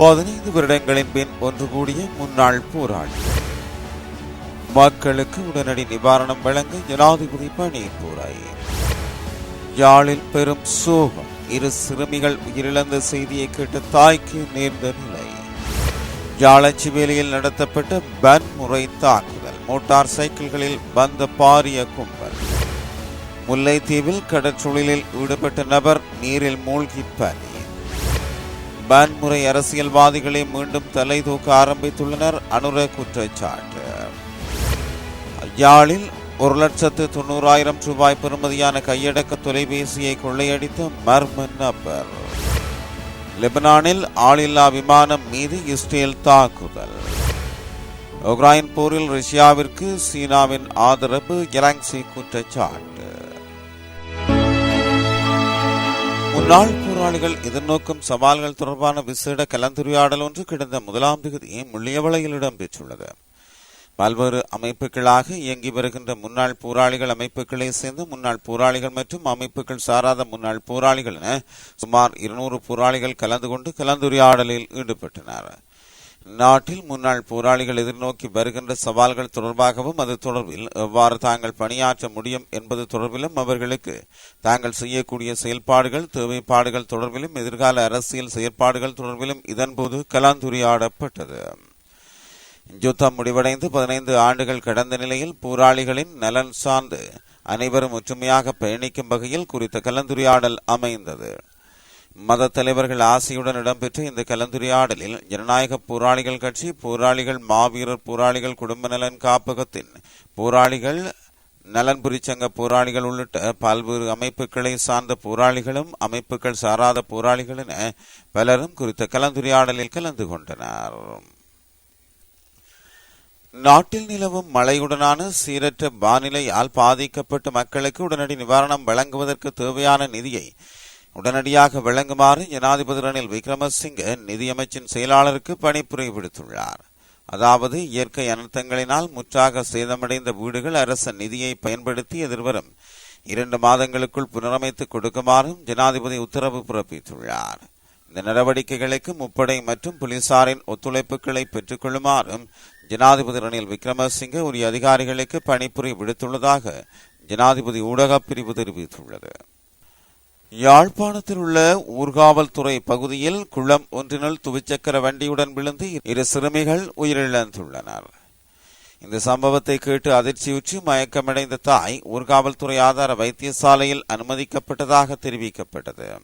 பதினைந்து வருடங்களின் பின் ஒன்று கூடிய முன்னாள் போராளி. மக்களுக்கு உடனடி நிவாரணம் வழங்க ஜனாதிபதி பணி பணிப்புரை யாழில் பெரும் சோகம் இரு சிறுமிகள் உயிரிழந்த செய்தியை கேட்ட தாய்க்கு நேர்ந்த நிலை. யாழச்சிவேலியில் நடத்தப்பட்ட வன்முறை தாக்குதல் மோட்டார் சைக்கிள்களில் வந்த பாரிய கும்பல். முல்லைத்தீவில் கடற்றொழிலில் ஈடுபட்ட நபர் நீரில் மூழ்கி பலி. வன்முறை அரசியல்வாதிகளை மீண்டும் தலை தூக்க ஆரம்பித்துள்ளனர். அனுர குற்றச்சாட்டு. யாழில் ஒரு லட்சத்து தொண்ணூறாயிரம் ரூபாய் பெறுமதியான கையடக்க தொலைபேசியை கொள்ளையடித்த மர்ம நபர். லெபனானில் ஆளில்லா விமானம் மீது இஸ்ரேல் தாக்குதல். உக்ரைன் போரில் ரஷ்யாவிற்கு சீனாவின் ஆதரவு இராங்சி குற்றச்சாட்டு. முன்னாள் போராளிகள் எதிர்நோக்கும் சவால்கள் தொடர்பான விசேட கலந்துரையாடல் ஒன்று கிடந்த முதலாம் தேதி முள்ளியவளையில் இடம்பெற்றுள்ளது. பல்வேறு அமைப்புகளாக இயங்கி வருகின்ற முன்னாள் போராளிகள் அமைப்புகளை சேர்ந்த முன்னாள் போராளிகள் மற்றும் அமைப்புகள் சாராத முன்னாள் போராளிகள் என சுமார் இருநூறு போராளிகள் கலந்து கொண்டு கலந்துரையாடலில் ஈடுபட்டனர். நாட்டில் முன்னாள் போராளிகள் எதிர்நோக்கி வருகின்ற சவால்கள் தொடர்பாகவும் அது தொடர்பில் எவ்வாறு தாங்கள் பணியாற்ற முடியும் என்பது தொடர்பிலும் அவர்களுக்கு தாங்கள் செய்யக்கூடிய செயல்பாடுகள் தேவைப்பாடுகள் தொடர்பிலும் எதிர்கால அரசியல் செயற்பாடுகள் தொடர்பிலும் இதன்போது கலந்துரையாடப்பட்டது. யுத்தம் முடிவடைந்து பதினைந்து ஆண்டுகள் கடந்த நிலையில் போராளிகளின் நலன் சார்ந்து அனைவரும் ஒற்றுமையாக பயணிக்கும் வகையில் குறித்த கலந்துரையாடல் அமைந்தது. மத தலைவர்கள் ஆசையுடன் இடம்பெற்ற இந்த கலந்துரையாடலில் ஜனநாயக போராளிகள் கட்சி போராளிகள் மாவீரர் போராளிகள் குடும்ப நலன் காப்பகத்தின் போராளிகள் நலன்புரி சங்க போராளிகள் உள்ளிட்ட பல்வேறு அமைப்புகளை சார்ந்த போராளிகளும் அமைப்புகள் சாராத போராளிகள் என பலரும் குறித்த கலந்துரையாடலில் கலந்து கொண்டனர். நாட்டில் நிலவும் மழையுடனான சீரற்ற வானிலையால் பாதிக்கப்பட்ட மக்களுக்கு உடனடி நிவாரணம் வழங்குவதற்கு தேவையான நிதியை உடனடியாக விளங்குமாறு ஜனாதிபதி ரணில் விக்ரமசிங்க நிதியமைச்சின் செயலாளருக்கு பணிப்புரை விடுத்துள்ளார் அதாவது இயற்கை அனர்த்தங்களினால் முற்றாக சேதமடைந்த வீடுகள் அரச நிதியை பயன்படுத்தி எதிர்வரும் இரண்டு மாதங்களுக்குள் புனரமைத்து கொடுக்குமாறும் ஜனாதிபதி உத்தரவு பிறப்பித்துள்ளார். இந்த நடவடிக்கைகளுக்கு முப்படை மற்றும் போலீசாரின் ஒத்துழைப்புகளை பெற்றுக்கொள்ளுமாறும் ஜனாதிபதி ரணில் விக்ரமசிங்க உரிய அதிகாரிகளுக்கு பணிப்புரை விடுத்துள்ளதாக ஜனாதிபதி ஊடகப் பிரிவு தெரிவித்துள்ளது. யாழ்ப்பாணத்தில் உள்ள ஊர்காவல்துறை பகுதியில் குளம் ஒன்றினுள் துவிச்சக்கர வண்டியுடன் விழுந்து இரு சிறுமிகள் உயிரிழந்துள்ளனர். இந்த சம்பவத்தை கேட்டு அதிர்ச்சியுற்று மயக்கமடைந்த தாய் ஊர்காவல்துறை ஆதார வைத்தியசாலையில் அனுமதிக்கப்பட்டதாக தெரிவிக்கப்பட்டது.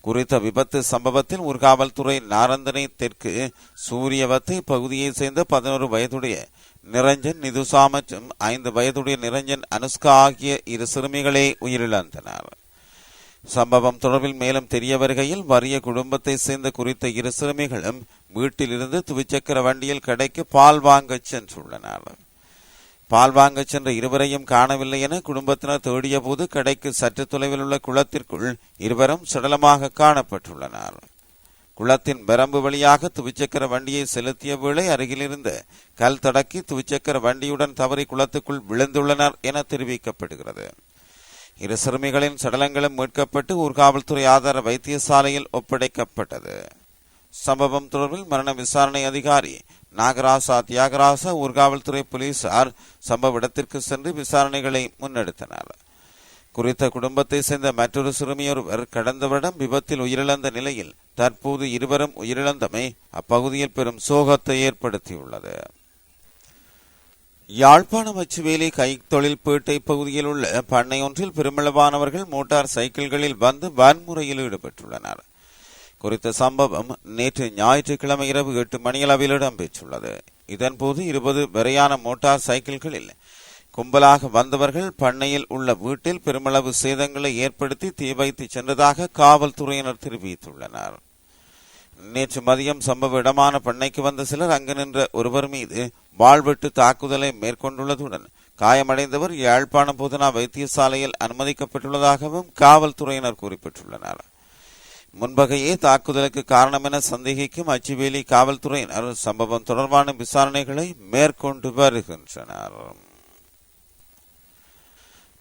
குறித்த விபத்து சம்பவத்தில் ஊர்காவல்துறை நாரந்தனை தெற்கு சூரியவத்தை பகுதியைச் சேர்ந்த பதினோரு வயதுடைய நிரஞ்சன் நிதுசா மற்றும் ஐந்து வயதுடைய நிரஞ்சன் அனுஷ்கா ஆகிய இரு சிறுமிகளே உயிரிழந்தனர். சம்பவம் தொடர்பில் மேலும் தெரிய வருகையில் வறிய குடும்பத்தை சேர்ந்த குறித்த இரு சிறுமிகளும் வீட்டிலிருந்து துவிச்சக்கர வண்டியில் கடைக்கு பால் வாங்கச் சென்றுள்ளனர். பால் வாங்கச் சென்ற இருவரையும் காணவில்லை என குடும்பத்தினர் தேடிய போது கடைக்கு சற்று தொலைவில் உள்ள குளத்திற்குள் இருவரும் சடலமாக காணப்பட்டுள்ளனர். குளத்தின் வரம்பு வழியாக துவிச்சக்கர வண்டியை செலுத்திய வேளை அருகிலிருந்த கல் தடக்கி துவிச்சக்கர வண்டியுடன் தவறி குளத்துக்குள் விழுந்துள்ளனர் என தெரிவிக்கப்படுகிறது. இரு சிறுமிகளின் சடலங்களும் மீட்கப்பட்டு ஊர்காவல்துறை ஆதார வைத்தியசாலையில் ஒப்படைக்கப்பட்டது. சம்பவம் தொடர்பில் மரண விசாரணை அதிகாரி நாகராசா தியாகராசா ஊர்காவல்துறை போலீசார் சம்பவ இடத்திற்கு சென்று விசாரணைகளை முன்னெடுத்தனர். குறித்த குடும்பத்தை சேர்ந்த மற்றொரு சிறுமியொருவர் கடந்த வருடம் விபத்தில் உயிரிழந்த நிலையில் தற்போது இருவரும் உயிரிழந்தமை அப்பகுதியில் பெரும் சோகத்தை ஏற்படுத்தியுள்ளது. யாழ்ப்பாணம் அச்சுவேலி கைத்தொழில் பேட்டை பகுதியில் உள்ள பண்ணை ஒன்றில் பெருமளவானவர்கள் மோட்டார் சைக்கிள்களில் வந்து வன்முறையில் ஈடுபட்டுள்ளனர். குறித்த சம்பவம் நேற்று ஞாயிற்றுக்கிழமை இரவு எட்டு மணியளவில் இடம்பெற்றுள்ளது. இதன்போது இருபது வரையான மோட்டார் சைக்கிள்களில் கும்பலாக வந்தவர்கள் பண்ணையில் உள்ள வீட்டில் பெருமளவு சேதங்களை ஏற்படுத்தி தீ வைத்து சென்றதாக காவல்துறையினர் தெரிவித்துள்ளனர். நேற்று மதியம் சம்பவ இடமான பண்ணைக்கு வந்த சிலர் அங்கு நின்ற ஒருவர் மீது வாழ்வெட்டு தாக்குதலை மேற்கொண்டுள்ளதுடன் காயமடைந்தவர் யாழ்ப்பாணம் போதனா வைத்தியசாலையில் அனுமதிக்கப்பட்டுள்ளதாகவும் காவல்துறையினர் குறிப்பிட்டுள்ளனர். முன்பகையே தாக்குதலுக்கு காரணம் என சந்தேகிக்கும் அச்சுவேலி காவல்துறையினர் சம்பவம் தொடர்பான விசாரணைகளை மேற்கொண்டு வருகின்றனர்.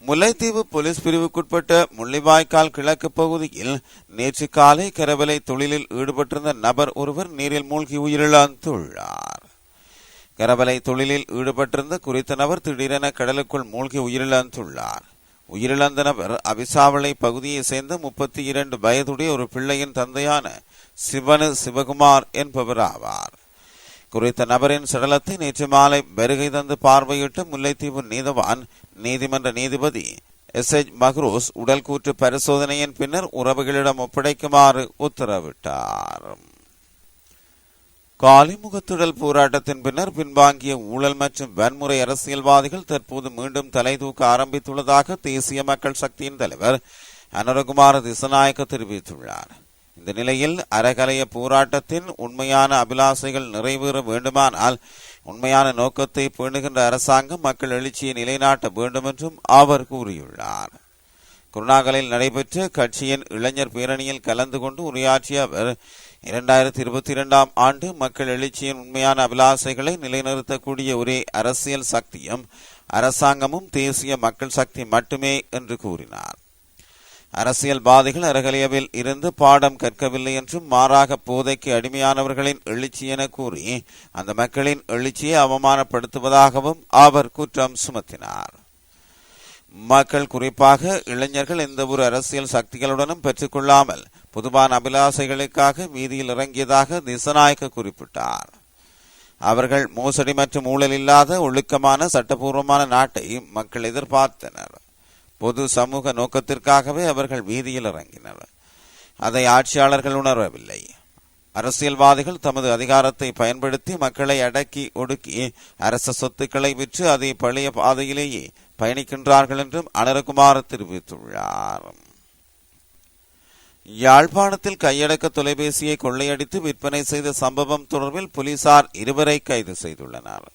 முல்லைத்தீவு போலீஸ் பிரிவுக்குட்பட்ட முள்ளிவாய்க்கால் கிழக்கு பகுதியில் நேற்று காலை கரவலை தொழிலில் ஈடுபட்டிருந்த நபர் ஒருவர் நீரில் மூழ்கி உயிரிழந்துள்ளார். கரவலை தொழிலில் ஈடுபட்டிருந்த குறித்த நபர் திடீரென கடலுக்குள் மூழ்கி உயிரிழந்துள்ளார். உயிரிழந்த நபர் அவிசாவளை பகுதியைச் சேர்ந்த முப்பத்தி இரண்டு வயதுடைய ஒரு பிள்ளையின் தந்தையான சிவனு சிவகுமார் என்பவர் ஆவார் குறித்த நபரின் சடலத்தை நேற்று மாலை வருகை தந்து பார்வையிட்ட முல்லைத்தீவு நீதவான் நீதிமன்ற நீதிபதி எஸ் எச் மஹ்ரூஸ் உடல் கூற்று பரிசோதனையின் பின்னர் உறவுகளிடம் ஒப்படைக்குமாறு உத்தரவிட்டார். காலிமுகத்திடல் போராட்டத்தின் பின்னர் பின்வாங்கிய ஊழல் மற்றும் வன்முறை அரசியல்வாதிகள் தற்போது மீண்டும் தலை தூக்க ஆரம்பித்துள்ளதாக தேசிய மக்கள் சக்தியின் தலைவர் அனுரகுமார திசநாயக்க தெரிவித்துள்ளார். இந்த நிலையில் அறகலைய போராட்டத்தின் உண்மையான அபிலாசைகள் நிறைவேற வேண்டுமானால் உண்மையான நோக்கத்தை பேணுகின்ற அரசாங்கம் மக்கள் எழுச்சியை நிலைநாட்ட வேண்டும் என்றும் அவர் கூறியுள்ளார். குருணாகலில் நடைபெற்ற கட்சியின் இளைஞர் பேரணியில் கலந்து கொண்டு உரையாற்றிய அவர் இரண்டாயிரத்தி இருபத்தி இரண்டாம் ஆண்டு மக்கள் எழுச்சியின் உண்மையான அபிலாசைகளை நிலைநிறுத்தக்கூடிய ஒரே அரசியல் சக்தியும் அரசாங்கமும் தேசிய மக்கள் சக்தி மட்டுமே என்று கூறினார். அரசியல்வாதிகள் அரகலியவில் இருந்து பாடம் கற்கவில்லை என்றும் மாறாக போதைக்கு அடிமையானவர்களின் எழுச்சி என கூறி அந்த மக்களின் எழுச்சியை அவமானப்படுத்துவதாகவும் அவர் குற்றம் சுமத்தினார். மக்கள் குறிப்பாக இளைஞர்கள் எந்த ஒரு அரசியல் சக்திகளுடனும் பெற்றுக்கொள்ளாமல் பொதுவான அபிலாசைகளுக்காக வீதியில் இறங்கியதாக திசநாயக்க குறிப்பிட்டார். அவர்கள் மோசடி மற்றும் ஊழல் இல்லாத ஒழுக்கமான சட்டபூர்வமான நாட்டை மக்கள் எதிர்பார்த்தனர். பொது சமூக நோக்கத்திற்காகவே அவர்கள் வீதியில் இறங்கினர். அதை ஆட்சியாளர்கள் உணரவில்லை. அரசியல்வாதிகள் தமது அதிகாரத்தை பயன்படுத்தி மக்களை அடக்கி ஒடுக்கி அரச சொத்துக்களை விற்று அதை பழைய பாதையிலேயே பயணிக்கின்றார்கள் என்றும் அனரகுமார் தெரிவித்துள்ளார். யாழ்ப்பாணத்தில் கையடக்க தொலைபேசியை கொள்ளையடித்து விற்பனை செய்த சம்பவம் தொடர்பில் போலீசார் இருவரை கைது செய்துள்ளனர்.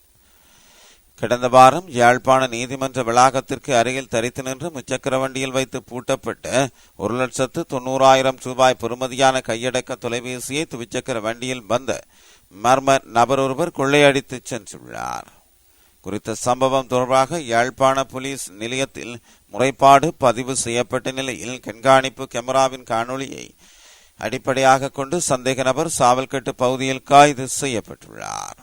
கடந்த வாரம் யாழ்ப்பாண நீதிமன்ற வளாகத்திற்கு அருகில் தரித்து நின்று முச்சக்கர வண்டியில் வைத்து பூட்டப்பட்ட ஒரு லட்சத்து தொண்ணூறாயிரம் ரூபாய் பெறுமதியான கையடக்க தொலைபேசியை துவிச்சக்கர வண்டியில் வந்த மர்ம நபர் ஒருவர் கொள்ளையடித்து சென்றுள்ளார். குறித்த சம்பவம் தொடர்பாக யாழ்ப்பாண போலீஸ் நிலையத்தில் முறைப்பாடு பதிவு செய்யப்பட்ட நிலையில் கண்காணிப்பு கேமராவின் காணொளியை அடிப்படையாக கொண்டு சந்தேக நபர் சாவல்கட்டு பகுதியில் கைது செய்யப்பட்டுள்ளார்.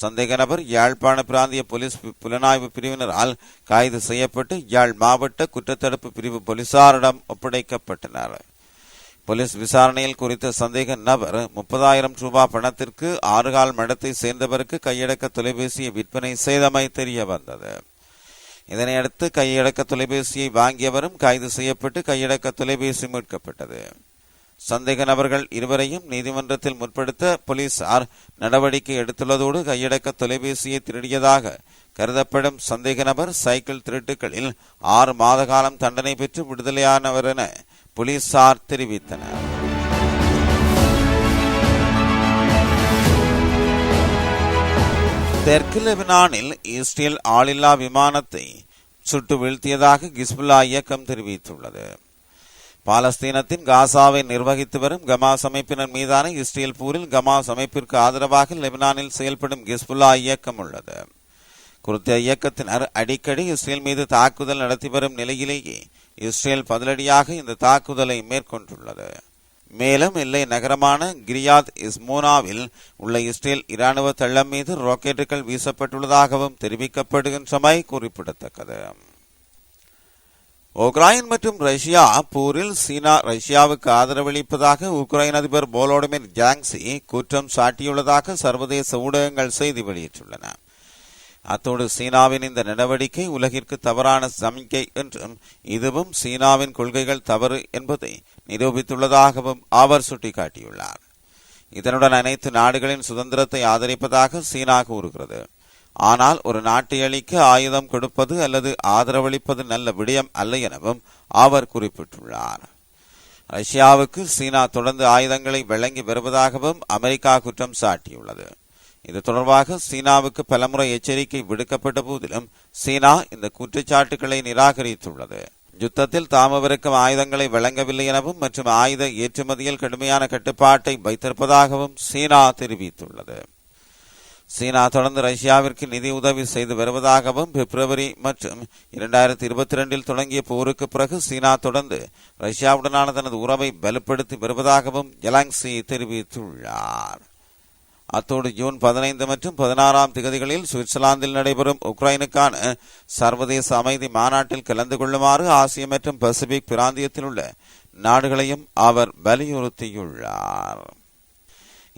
சந்தேக நபர் யாழ்ப்பாண பிராந்திய போலீஸ் புலனாய்வு பிரிவினரால் கைது செய்யப்பட்டு யாழ் மாவட்ட குற்றத்தடுப்பு பிரிவு போலீசாரிடம் ஒப்படைக்கப்பட்டனர். போலீஸ் விசாரணையில் குறித்த சந்தேக நபர் முப்பதாயிரம் ரூபாய் பணத்திற்கு ஆறுகால் மடத்தை சேர்ந்தவருக்கு கையடக்க தொலைபேசியை விற்பனை செய்தமை தெரிய வந்தது இதனையடுத்து கையடக்க தொலைபேசியை வாங்கியவரும் கைது செய்யப்பட்டு கையடக்க தொலைபேசி மீட்கப்பட்டது. சந்தேக நபர்கள் இருவரையும் நீதிமன்றத்தில் முற்படுத்த போலீசார் நடவடிக்கை எடுத்துள்ளதோடு கையடக்க தொலைபேசியை திருடியதாக கருதப்படும் சந்தேக நபர் சைக்கிள் திருட்டுகளில் ஆறு மாத காலம் தண்டனை பெற்று விடுதலையானவர் என போலீசார் தெரிவித்தனர். தெற்கு லெபனானில் இஸ்ரேல் ஆளில்லா விமானத்தை சுட்டு வீழ்த்தியதாக கிஸ்புல்லா இயக்கம் தெரிவித்துள்ளது. பாலஸ்தீனத்தின் காசாவை நிர்வகித்து வரும் கமாஸ் அமைப்பினர் மீதான இஸ்ரேல் போரில் கமாஸ் அமைப்பிற்கு ஆதரவாக லெபனானில் செயல்படும் கிஸ்புல்லா இயக்கம் உள்ளது. குறித்த இயக்கத்தினர் அடிக்கடி இஸ்ரேல் மீது தாக்குதல் நடத்தி வரும் நிலையிலேயே இஸ்ரேல் பதிலடியாக இந்த தாக்குதலை மேற்கொண்டுள்ளது. மேலும் எல்லை நகரமான கிரியாத் இஸ்மோனாவில் உள்ள இஸ்ரேல் இராணுவ தளம் மீது ராக்கெட்டுகள் வீசப்பட்டுள்ளதாகவும் தெரிவிக்கப்படுகின்றமை குறிப்பிடத்தக்கது. உக்ரைன் மற்றும் ரஷ்யா போரில் சீனா ரஷ்யாவுக்கு ஆதரவளிப்பதாக உக்ரைன் அதிபர் போலோடிமிர் ஜாங்சி குற்றம் சாட்டியுள்ளதாக சர்வதேச ஊடகங்கள் செய்தி வெளியிட்டுள்ளன. அத்தோடு சீனாவின் இந்த நடவடிக்கை உலகிற்கு தவறான சமிக்கை என்றும் இதுவும் சீனாவின் கொள்கைகள் தவறு என்பதை நிரூபித்துள்ளதாகவும் அவர் சுட்டிக்காட்டியுள்ளார். இதனுடன் அனைத்து நாடுகளின் சுதந்திரத்தை ஆதரிப்பதாக சீனா கூறுகிறது. ஆனால் ஒரு நாட்டை அளிக்க ஆயுதம் கொடுப்பது அல்லது ஆதரவளிப்பது நல்ல விடயம் அல்ல எனவும் அவர் குறிப்பிட்டுள்ளார். ரஷ்யாவுக்கு சீனா தொடர்ந்து ஆயுதங்களை வழங்கி வருவதாகவும் அமெரிக்கா குற்றம் சாட்டியுள்ளது. இது தொடர்பாக சீனாவுக்கு பலமுறை எச்சரிக்கை விடுக்கப்பட்ட போதிலும் சீனா இந்த குற்றச்சாட்டுகளை நிராகரித்துள்ளது. யுத்தத்தில் தாமவிருக்கும் ஆயுதங்களை வழங்கவில்லை எனவும் மற்றும் ஆயுத ஏற்றுமதியில் கடுமையான கட்டுப்பாட்டை வைத்திருப்பதாகவும் சீனா தெரிவித்துள்ளது. சீனா தொடர்ந்து ரஷ்யாவிற்கு நிதி உதவி செய்து வருவதாகவும் பிப்ரவரி மற்றும் இரண்டாயிரத்தி இருபத்தி இரண்டில் தொடங்கிய போருக்கு பிறகு சீனா தொடர்ந்து ரஷ்யாவுடனான தனது உறவை வலுப்படுத்தி வருவதாகவும் ஜலாங்சி தெரிவித்துள்ளார். அத்தோடு ஜூன் பதினைந்து மற்றும் பதினாறாம் திகதிகளில் சுவிட்சர்லாந்தில் நடைபெறும் உக்ரைனுக்கான சர்வதேச அமைதி மாநாட்டில் கலந்து கொள்ளுமாறு ஆசிய மற்றும் பசிபிக் பிராந்தியத்தில் உள்ள நாடுகளையும் அவர் வலியுறுத்தியுள்ளார்.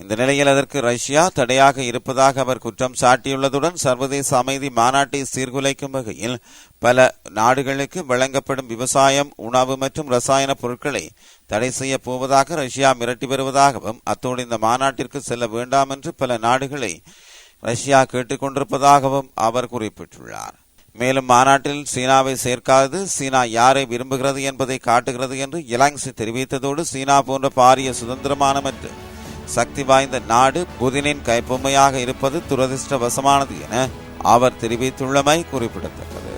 இந்த நிலையில் அதற்கு ரஷ்யா தடையாக இருப்பதாக அவர் குற்றம் சாட்டியுள்ளதுடன் சர்வதேச அமைதி மாநாட்டை சீர்குலைக்கும் வகையில் பல நாடுகளுக்கு வழங்கப்படும் விவசாயம் உணவு மற்றும் ரசாயன பொருட்களை தடை செய்ய போவதாக ரஷ்யா மிரட்டி வருவதாகவும் அத்தோடு இந்த மாநாட்டிற்கு செல்ல வேண்டாம் என்று பல நாடுகளை ரஷ்யா கேட்டுக்கொண்டிருப்பதாகவும் அவர் குறிப்பிட்டுள்ளார். மேலும் மாநாட்டில் சீனாவை சேர்க்காது சீனா யாரை விரும்புகிறது என்பதை காட்டுகிறது என்று இலாங்சி தெரிவித்ததோடு சீனா போன்ற பாரிய சுதந்திரமான மற்றும் சக்தி வாய்ந்த நாடு புதினின் கைப்பொம்மையாக இருப்பது துரதிருஷ்டவசமானது என அவர் தெரிவித்துள்ளமை குறிப்பிடத்தக்கது.